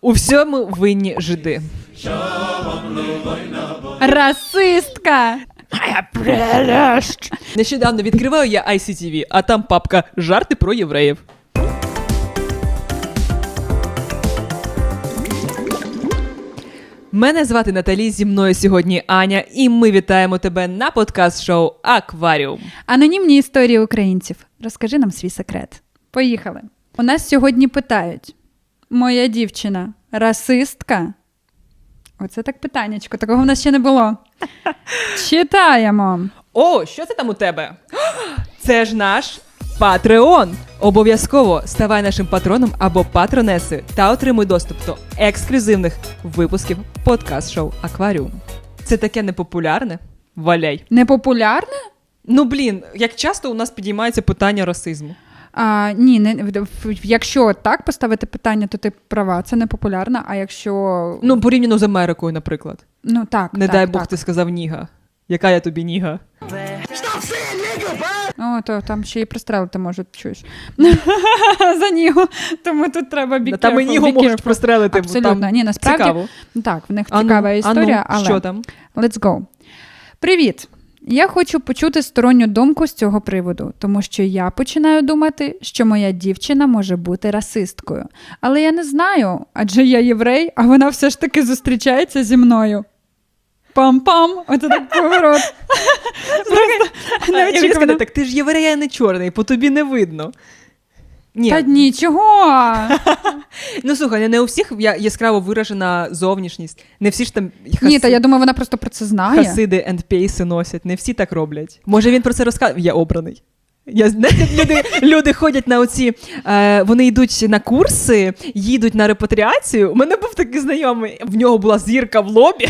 У всьому винні жиди. Расистка! Нещодавно відкриваю я ICTV, а там папка жарти про євреїв. Мене звати Наталі, зі мною сьогодні Аня, і ми вітаємо тебе на подкаст-шоу Акваріум. Анонімні історії українців. Розкажи нам свій секрет. Поїхали. У нас сьогодні питають: моя дівчина расистка? Оце так питаннячко, такого в нас ще не було. Читаємо. О, що це там у тебе? Це ж наш Патреон. Обов'язково ставай нашим патроном або патронесою та отримуй доступ до ексклюзивних випусків подкаст-шоу Акваріум. Це таке непопулярне. Валяй. Непопулярне? Ну блін, як часто у нас підіймається питання расизму. А, ні, не, якщо так поставити питання, то ти права, це не популярно. А якщо. Ну, порівняно з Америкою, наприклад. ну так. Не так, дай Бог так. ти сказав ніга. Яка я тобі ніга? О, то там ще і пристрелити можуть, чуєш. За нігу. Тому тут треба be Там і нігу можуть прострелити. Абсолютно. Там Ні, насправді цікаво. так, в них А ну, цікава ну, історія, але Що там? let's go. Привіт! Я хочу почути сторонню думку з цього приводу, тому що я починаю думати, що моя дівчина може бути расисткою. Але я не знаю, адже я єврей, а вона все ж таки зустрічається зі мною. Пам-пам! Оце так поворот. Просто неочікувано. так ти ж єврей, а не чорний, по тобі не видно. Ні, Та нічого. ну слухай, не у всіх я- яскраво виражена зовнішність. Не всі ж там Ні, та я думаю, вона просто про це знає. хасиди ендпейси носять. Не всі так роблять. Може він про це розказує? Я обраний. Я знаєте, люди, люди ходять на оці, е, вони йдуть на курси, їдуть на репатріацію. У мене був такий знайомий, в нього була зірка в лобі.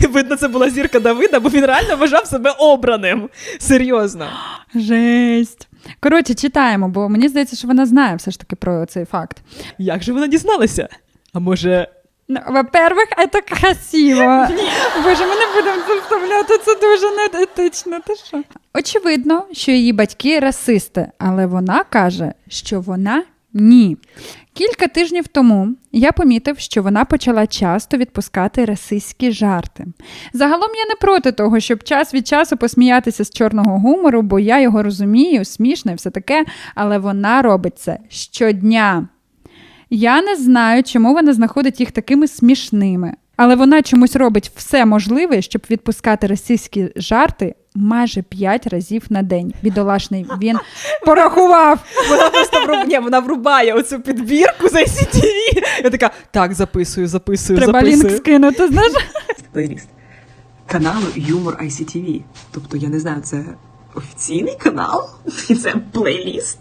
Видно, це була зірка Давида, бо він реально вважав себе обраним. Серйозно. Жесть. Коротше, читаємо, бо мені здається, що вона знає все ж таки про цей факт. Як же вона дізналася? А може, Ну, во-первых, это красиво. Боже, ми не будемо це вставляти, це дуже неетично. Ти що? Очевидно, що її батьки расисти, але вона каже, що вона ні. Кілька тижнів тому я помітив, що вона почала часто відпускати расистські жарти. Загалом я не проти того, щоб час від часу посміятися з чорного гумору, бо я його розумію, смішно і все таке, але вона робить це щодня. Я не знаю, чому вона знаходить їх такими смішними, але вона чомусь робить все можливе, щоб відпускати російські жарти майже п'ять разів на день. Бідолашний він порахував. вона просто. Ні, вона врубає оцю підбірку за ICTV. Я така, так, записую, записую, Треба записую. лінк скинути. Знаєш? плейліст каналу Юмор ICTV. Тобто, я не знаю, це офіційний канал? І це плейліст.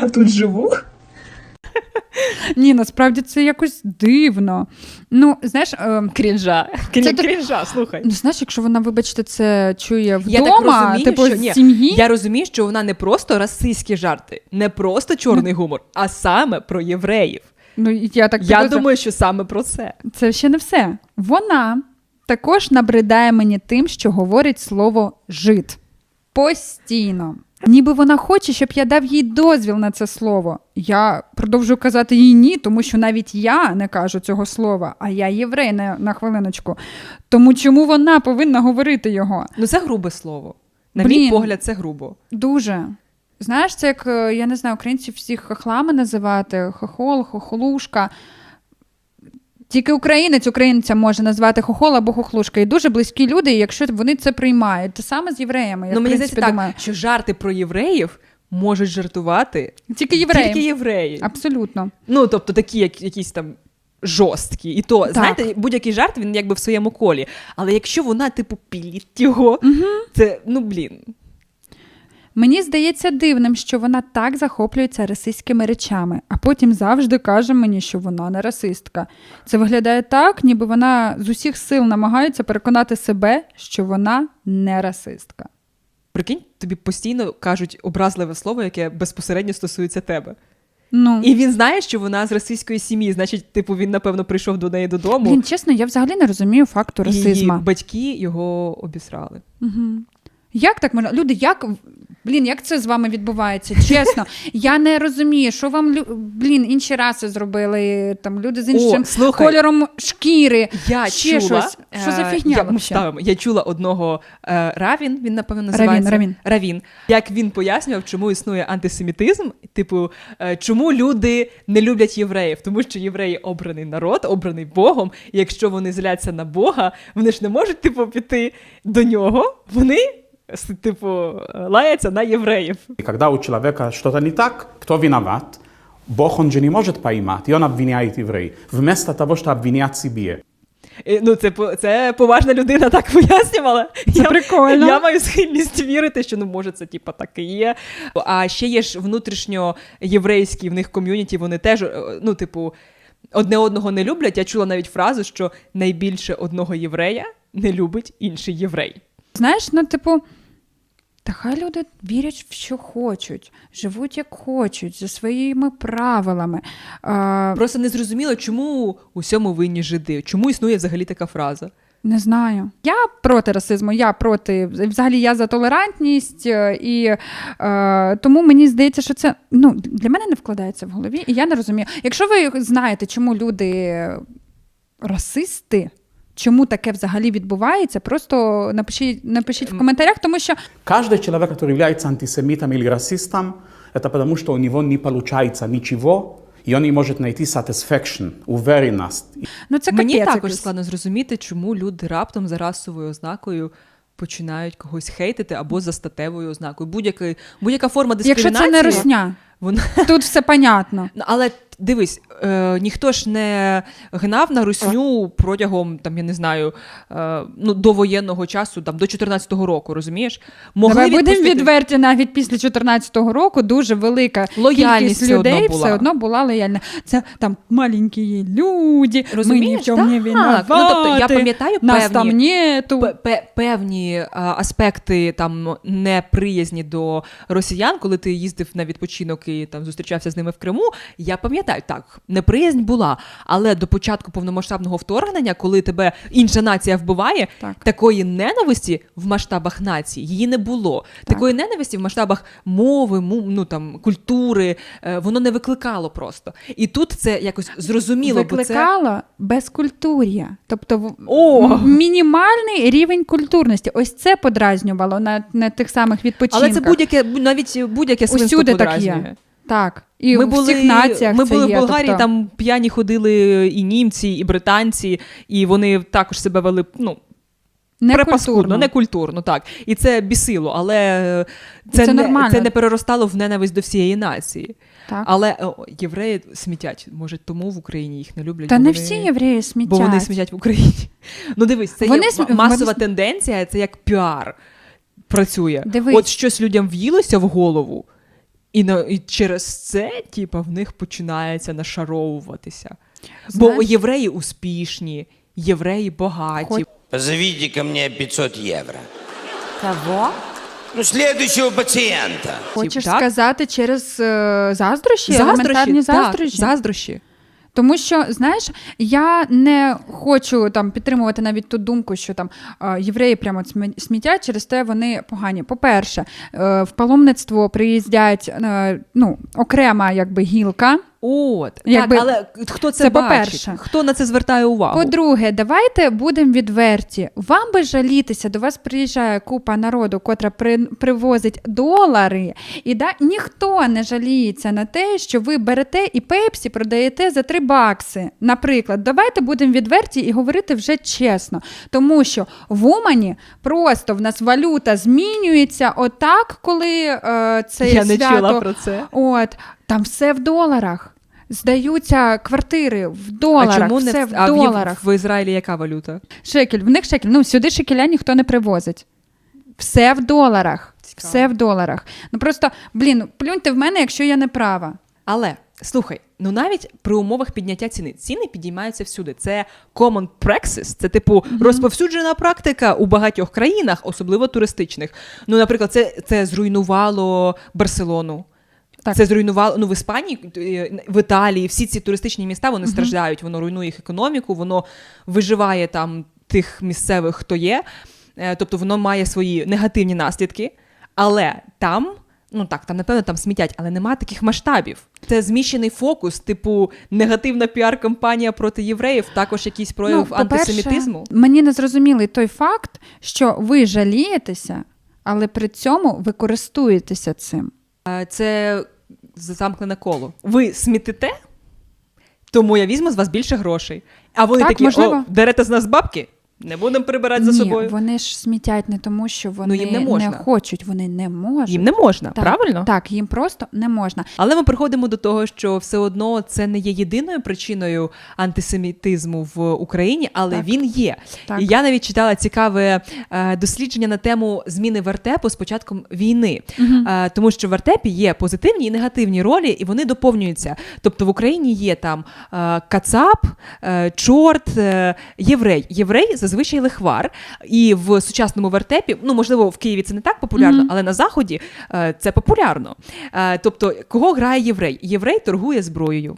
Я тут живу. Ні, насправді це якось дивно. Ну, знаєш, е, Крінжа. Це то- Крінжа, слухай. ну, знаєш, якщо вона, вибачте, це чує вдома, Я так розумію, типу що з ні, сім'ї. Я розумію, що вона не просто расистські жарти, не просто чорний гумор, а саме про євреїв. Ну, я так Я підозрюю. думаю, що саме про це. Це ще не все. Вона також набридає мені тим, що говорить слово жид. Постійно. Ніби вона хоче, щоб я дав їй дозвіл на це слово. Я продовжую казати їй ні, тому що навіть я не кажу цього слова, а я єврей на, на хвилиночку. Тому чому вона повинна говорити його? Ну це грубе слово. На мій погляд, це грубо. Дуже. Знаєш, це як, е, я не знаю, українці всіх хохлами називати, хохол, хохлушка. Тільки українець українця може назвати хохол або хохлушка. І дуже близькі люди, якщо вони це приймають. Те саме з євреями. Я, ну в мені принципі, так, думаю. що жарти про євреїв можуть жартувати Тільки євреї. тільки євреї. Абсолютно. Ну, тобто такі, як якісь там. Жорсткі, і то Так. знаєте, будь-який жарт він якби в своєму колі. Але якщо вона, типу, піліть його, це ну блін. Мені здається дивним, що вона так захоплюється расистськими речами, а потім завжди каже мені, що вона не расистка. Це виглядає так, ніби вона з усіх сил намагається переконати себе, що вона не расистка. Прикинь, тобі постійно кажуть образливе слово, яке безпосередньо стосується тебе. Ну, І він знає, що вона з російської сім'ї, значить, типу, він, напевно, прийшов до неї додому. Блін, чесно, я взагалі не розумію факту расизму. її батьки його обісрали. Угу. Як так можна? Люди, як Блін, як це з вами відбувається? Чесно, я не розумію, що вам блін, інші раси зробили, там люди з іншим слухай. кольором шкіри. Я ще чула, щось. Що за е, фігня? Я, ставимо. я чула одного е, Равін, він напевно називається Равін, Равін. Як він пояснював, чому існує антисемітизм, типу, е, чому люди не люблять євреїв, тому що євреї обраний народ, обраний Богом. І якщо вони зляться на Бога, вони ж не можуть типу піти до нього. Вони типу лаяться на євреїв. И когда у человека что-то не так, кто виноват? Бог, он же не может поймать, и он обвиняет евреев, вместо того, чтобы обвинять себе. Ну, це, це поважна людина так пояснювала. Це прикольно. Я маю схильність вірити, що ну може це типа так і є. А ще є ж внутрішньо єврейські в них ком'юніті, вони теж, е, ну, типу, одне одного не люблять. Я чула навіть фразу, що найбільше одного єврея не любить інший єврей. Знаєш, ну, типу, та хай люди вірять в що хочуть, живуть як хочуть, за своїми правилами. А, Просто не зрозуміло, чому усьому винні жиди. Чому існує взагалі така фраза? Не знаю. Я проти расизму, я проти. Взагалі я за толерантність, е, і е, тому мені здається, що це ну, для мене не вкладається в голові, і я не розумію. Якщо ви знаєте, чому люди расисти, чому таке взагалі відбувається, просто напишіть, напишіть в коментарях, тому що Каждый человек, который является антисемитом или расистом, это потому, что у него не получается ничего, и он не может найти satisfaction, уверенность. ну це Мені капець також якийсь. складно зрозуміти, чому люди раптом за расовою ознакою починають когось хейтити або за статевою ознакою. Будь-яка, будь-яка форма Якщо дискримінації. це не росня, Вона... тут все понятно. Ну, Але дивись, е, ніхто ж не гнав на русню протягом там, я не знаю, е, ну, до воєнного часу, там, до 14-го року, розумієш? Могли Давай будемо відпустити- відверті, навіть після 2014 року дуже велика Лояльність кількість все одно людей була. все одно була лояльна. Це там маленькі люди, Розумієш? ми ні в чому не Так. винуваті, Ну, тобто, я пам'ятаю нас певні- там нету. Пе- пе- певні а, аспекти там неприязні до росіян, коли ти їздив на відпочинок і там зустрічався з ними в Криму. Я пам'ятаю, так, неприязнь була, але до початку повномасштабного вторгнення, коли тебе інша нація вбиває, Так. такої ненависті в масштабах нації її не було. Такої ненависті в масштабах мови, ну там культури, е, воно не викликало просто. І тут це якось зрозуміло, бо це безкультур'я. Тобто О! мінімальний рівень культурності. Ось це подразнювало на, на тих самих відпочинках. але це будь-яке навіть будь-яке свинство Усюди так є. Так. І ми в були, всіх націях ми це були є, в Болгарії, тобто... там п'яні ходили і німці, і британці, і вони також себе вели ну, не препаскудно, культурно. некультурно, так. І це бісило, але е, це, Це не, це не переростало в ненависть до всієї нації. Так. Але о, євреї смітять. Може, тому в Україні їх не люблять. Та не вони- всі євреї смітять. Бо вони смітять в Україні. Ну дивись, це Вони є см- масова вони- тенденція, це як піар працює. Дивись. От щось людям в'їлося в голову, і, на, і через це, типа, в них починається нашаровуватися. Бо євреї успішні, євреї багаті. Хоч- Позовите ко мне 500 євро. Кого? Ну, следующего пацієнта. Хочеш так? сказати через е, заздрощі, елементарні так, заздрощі? Тому що, знаєш, я не хочу там підтримувати навіть ту думку, що там е, євреї прямо от смі- смітять, через те вони погані. По-перше, е, в паломництво приїздять е, ну, окрема якби гілка. От, Якби- так, але хто це, це бачить? по-перше. Хто на це звертає увагу? По-друге, давайте будемо відверті. Вам би жалітися, до вас приїжджає купа народу, котра при, привозить долари, і да, ніхто не жаліється на те, що ви берете і пепсі продаєте за 3 бакси. Наприклад, давайте будемо відверті і говорити вже чесно. Тому що в Умані просто в нас валюта змінюється отак, коли е, це Я не чула про це. От там все в доларах. Здаються квартири в доларах, а чому все не в а в, доларах. в Ізраїлі яка валюта? Шекель, в них шекель. Ну, сюди шекеля ніхто не привозить. Все в доларах. Цікаво. Все в доларах. Ну просто, блін, плюньте в мене, якщо я не права. Але слухай, ну навіть при умовах підняття ціни ціни підіймаються всюди. Це common praxis, це типу розповсюджена практика у багатьох країнах, особливо туристичних. Ну, наприклад, це, це зруйнувало Барселону. Так. Це зруйнувало ну в Іспанії, е, в Італії. Всі ці туристичні міста вони страждають. Воно руйнує їх економіку, воно виживає там тих місцевих, хто є. Е, Тобто воно має свої негативні наслідки. Але там, ну так, там, напевно, там смітять, але нема таких масштабів. Це зміщений фокус, типу негативна піар-кампанія проти євреїв, також якийсь прояв Ну, антисемітизму. Мені не зрозумілий той факт, що ви жалієтеся, але при цьому ви користуєтеся цим. Е, Це замкнене коло. Ви смітите, тому я візьму з вас більше грошей. А вони Так, такі, можливо. о, дерете з нас бабки? Не будемо прибирати за собою. вони ж смітять не тому, що вони Ну, їм не можна. хочуть, вони не можуть. Їм не можна, так, правильно? Так, їм просто не можна. Але ми приходимо до того, що все одно це не є єдиною причиною антисемітизму в Україні, але Так. він є. Так. І я навіть читала цікаве е, дослідження на тему зміни вертепу з початком війни, Е, тому що в вертепі є позитивні і негативні ролі, і вони доповнюються. Тобто в Україні є там е, кацап, е, чорт, е, єврей. Єврей зазвичай лихвар. І в сучасному вертепі, ну можливо, в Києві це не так популярно, але на заході е, це популярно. Е, тобто, кого грає єврей? Єврей торгує зброєю.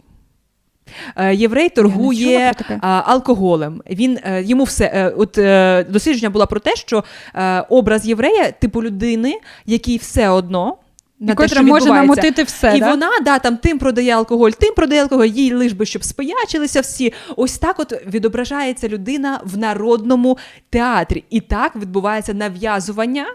Е, Єврей торгує а, алкоголем. Він е, йому все е, от е, дослідження було про те, що е, образ єврея, типу людини, який все одно. На те, котра що може відбувається. намотити все, І да? вона да, там тим продає алкоголь, тим продає алкоголь, їй лиш би, щоб спиячилися всі. Ось так от відображається людина в народному театрі. І так відбувається нав'язування,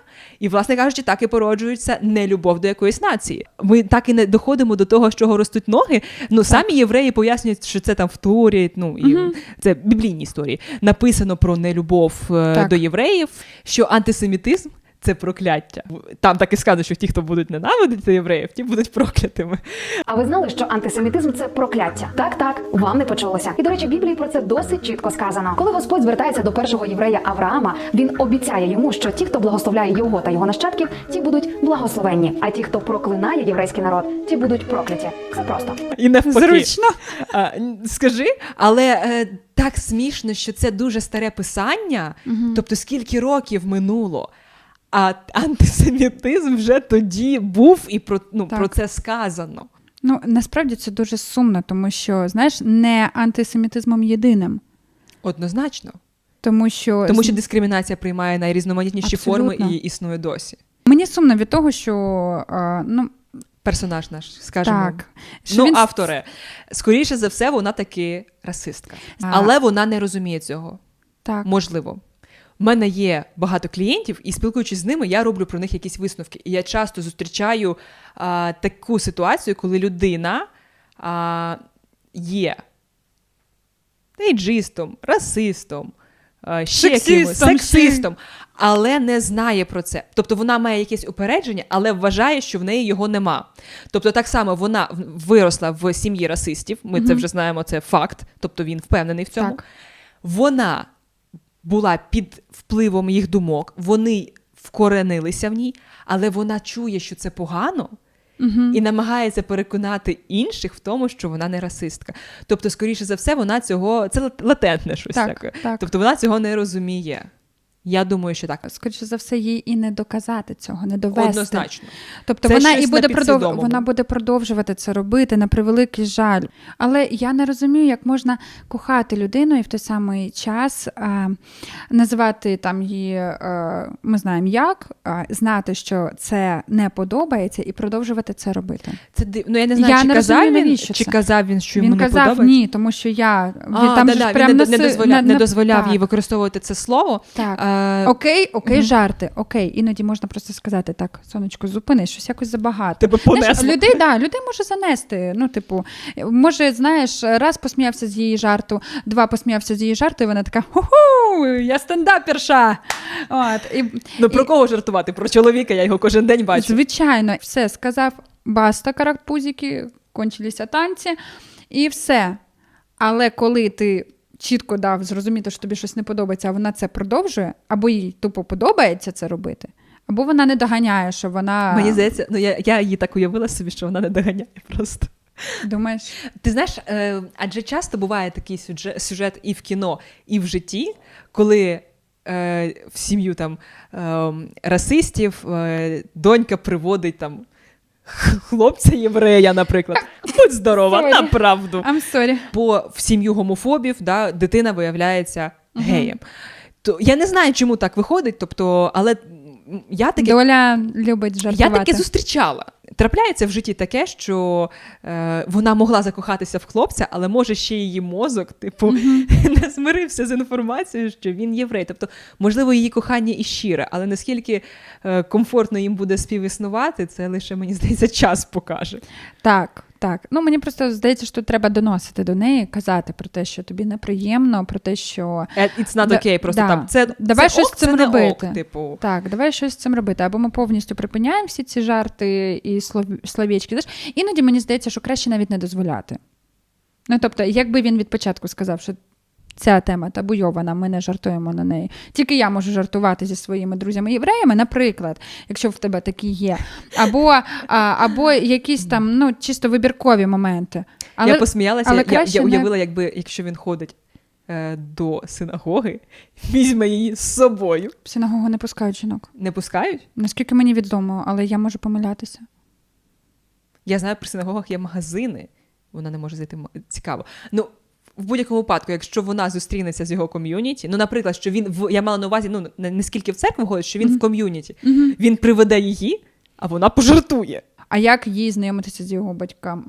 і, власне кажучи, так і породжується нелюбов до якоїсь нації. Ми так і не доходимо до того, з чого ростуть ноги. Ну самі євреї пояснюють, що це там в Турі, ну і це біблійні історії. Написано про нелюбов е, Так. до євреїв, що антисемітизм. Це прокляття. Там так і сказано, що ті, хто будуть ненавидіти євреїв, ті будуть проклятими. А ви знали, що антисемітизм це прокляття? Так, так, вам не почулося. І до речі, в Біблії про це досить чітко сказано. Коли Господь звертається до першого єврея Авраама, він обіцяє йому, що ті, хто благословляє його та його нащадків, ті будуть благословенні. А ті, хто проклинає єврейський народ, ті будуть прокляті. Все просто. І навпаки. Зручно. Скажи, але е, так смішно, що це дуже старе писання, тобто скільки років минуло. А антисемітизм вже тоді був і про, ну, Так. про це сказано. Ну насправді це дуже сумно, тому що знаєш, не антисемітизмом єдиним. Однозначно. Тому що, Тому що дискримінація приймає найрізноманітніші форми і існує досі. мені сумно від того, що а, ну Персонаж наш, скажімо. так, Ну, він автори. Скоріше за все, вона таки расистка. А. Але вона не розуміє цього. так. Можливо. У мене є багато клієнтів, і спілкуючись з ними, я роблю про них якісь висновки. І я часто зустрічаю а, таку ситуацію, коли людина а, є ейджистом, расистом, а, ще Сексистом, якимось сексистом, але не знає про це. Тобто вона має якесь упередження, але вважає, що в неї його нема. Тобто, так само вона виросла в сім'ї расистів. Ми це вже знаємо, це факт. Тобто він впевнений в цьому. Так. Вона була під впливом їх думок, вони вкоренилися в ній, але вона чує, що це погано. І намагається переконати інших в тому, що вона не расистка. Тобто, скоріше за все, вона цього це латентне щось Так, таке. так. Тобто вона цього не розуміє. Я думаю, що так. Скоріше за все, їй і не доказати цього, не довести. Однозначно. Тобто Це вона і буде продов... вона буде продовжувати це робити на превеликий жаль. Але я не розумію, як можна кохати людину і в той самий час а, називати там її, а, ми знаємо як, а, знати, що це не подобається, і продовжувати це робити. Це див... Ну я не знаю, Я чи не казав розумію, він, чи це. казав він, що йому Він не казав подобається. ні, тому що я А, там да, же да, прям він не, наси- не дозволяв, не дозволяв так. їй використовувати це слово. Так. Е, Окей, окей, жарти. Окей, іноді можна просто сказати так, сонечко, зупини, щось якось забагато. Тебе Знаєш, понесло. людей, да, людей може занести. Ну, типу, може, знаєш, раз посміявся з її жарту, два посміявся з її жарту, і вона така: ху-ху, я стендаперша. От, і, Ну про кого жартувати? Про чоловіка, я його кожен день бачу. Звичайно, все сказав баста, каракпузики, кончилися танці, і все. Але коли ти чітко дав зрозуміти, що тобі щось не подобається, а вона це продовжує, або їй тупо подобається це робити, або вона не доганяє, що вона Мені здається, ну я, я її так уявила собі, що вона не доганяє просто. думаєш, Ти знаєш, е, адже часто буває такий сюжет, сюжет і в кіно, і в житті, коли е, в сім'ю там е, расистів е, донька приводить там хлопця єврея, наприклад. Будь здорова, на направду. I'm sorry. Бо в сім'ю гомофобів да, дитина виявляється геєм. То я не знаю, чому так виходить, тобто, але я таке Доля любить Я таке зустрічала. Трапляється в житті таке, що е, вона могла закохатися в хлопця, але може ще її мозок, типу, не змирився з інформацією, що він єврей. Тобто, можливо, її кохання і щире, але наскільки е, комфортно їм буде співіснувати, це лише мені здається, час покаже. Так, так. Ну мені просто здається, що треба доносити до неї, казати про те, що тобі неприємно, про те, що Е, It's not okay, просто да. там це Давай це щось ок, з цим це робити. Ок, типу. так, давай щось з цим робити. Або ми повністю припиняємо всі ці жарти і слов- словечки. Знаєш, іноді мені здається, що краще навіть не дозволяти. Ну тобто, якби він від початку сказав, що. Ця тема табуйована, ми не жартуємо на неї. Тільки я можу жартувати зі своїми друзями-євреями, наприклад, якщо в тебе такі є. Або, а, або якісь там ну, чисто вибіркові моменти. Але, я посміялася, але я, я не- уявила, якби якщо він ходить е, до синагоги, візьме її з собою. в синагогу не пускають жінок. Не пускають? Наскільки мені відомо, але я можу помилятися. Я знаю, при синагогах є магазини, вона не може зайти. Цікаво. Ну, в будь-якому випадку, якщо вона зустрінеться з його ком'юніті, ну, наприклад, що він в я мала на увазі, ну не, скільки в церкву ходить, що він в ком'юніті, він приведе її, а вона пожартує. А як їй знайомитися з його батьками?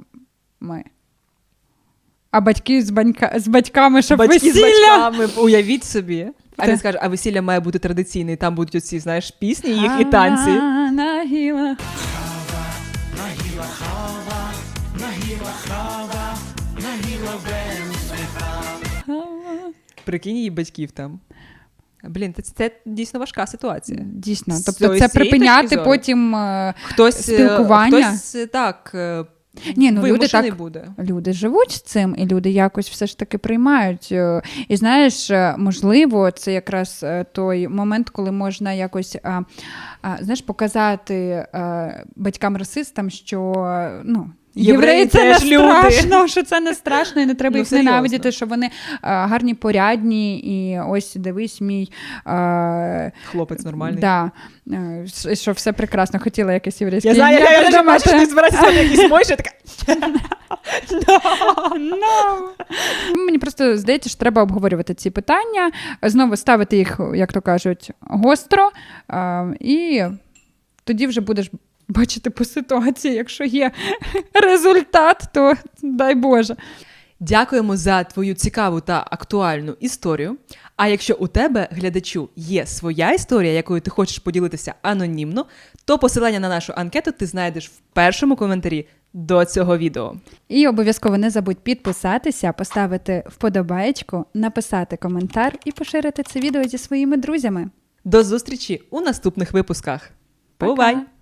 А батьки з, банька... з батьками, щоб Батьки з батьками, уявіть собі. А він скаже, а весілля має бути традиційне, і там будуть оці, знаєш, пісні їх і танці. Прикинь її батьків там. Блін, це, це дійсно важка ситуація. Дійсно. Тобто це припиняти потім. е, Хтось, е, Спілкування? хтось е, так. Ні, ну люди так буде. люди живуть з цим, і люди якось все ж таки приймають. І знаєш, можливо, це якраз той момент, коли можна якось а, а, знаєш, показати батькам-расистам, що ну. Євреї це не люди. страшно, що це не страшно, і не треба Ну, їх серйозно. ненавидіти, що вони е, гарні, порядні, і ось дивись мій. е, Хлопець нормальний. Да, е, що- все прекрасно. Хотіла якесь єврейське. Я знаю, я, я, я бачу, що ти збираєшся якийсь мой, що я така. Мені просто здається, що треба обговорювати ці питання, знову ставити їх, як то кажуть, гостро, а, і тоді вже будеш бачити по ситуації, якщо є результат, то дай Боже. Дякуємо за твою цікаву та актуальну історію. А якщо у тебе, глядачу, є своя історія, якою ти хочеш поділитися анонімно, то посилання на нашу анкету ти знайдеш в першому коментарі до цього відео. І обов'язково не забудь підписатися, поставити вподобаєчку, написати коментар і поширити це відео зі своїми друзями. До зустрічі у наступних випусках. Бувай! Пока.